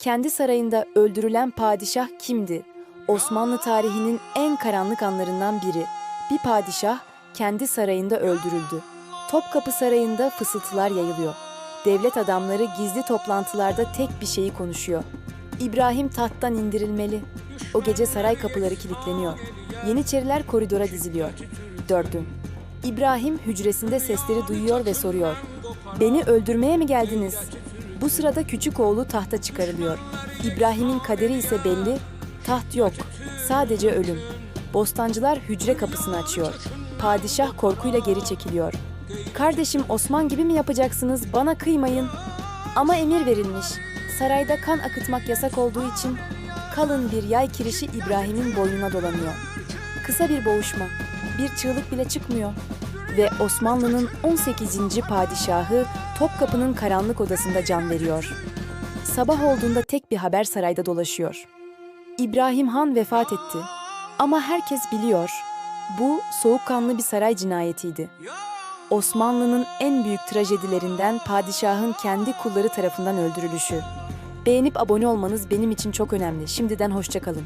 Kendi sarayında öldürülen padişah kimdi? Osmanlı tarihinin en karanlık anlarından biri. Bir padişah kendi sarayında öldürüldü. Topkapı Sarayı'nda fısıltılar yayılıyor. Devlet adamları gizli toplantılarda tek bir şeyi konuşuyor. İbrahim tahttan indirilmeli. O gece saray kapıları kilitleniyor. Yeniçeriler koridora diziliyor. Dördüm. İbrahim hücresinde sesleri duyuyor ve soruyor. Beni öldürmeye mi geldiniz? Bu sırada küçük oğlu tahta çıkarılıyor. İbrahim'in kaderi ise belli. Taht yok. Sadece ölüm. Bostancılar hücre kapısını açıyor. Padişah korkuyla geri çekiliyor. Kardeşim Osman gibi mi yapacaksınız? Bana kıymayın. Ama emir verilmiş. Sarayda kan akıtmak yasak olduğu için kalın bir yay kirişi İbrahim'in boynuna dolanıyor. Kısa bir boğuşma. Bir çığlık bile çıkmıyor. Ve Osmanlı'nın 18. padişahı Topkapı'nın karanlık odasında can veriyor. Sabah olduğunda tek bir haber sarayda dolaşıyor. İbrahim Han vefat etti. Ama herkes biliyor, bu soğukkanlı bir saray cinayetiydi. Osmanlı'nın en büyük trajedilerinden padişahın kendi kulları tarafından öldürülüşü. Beğenip abone olmanız benim için çok önemli. Şimdiden hoşçakalın.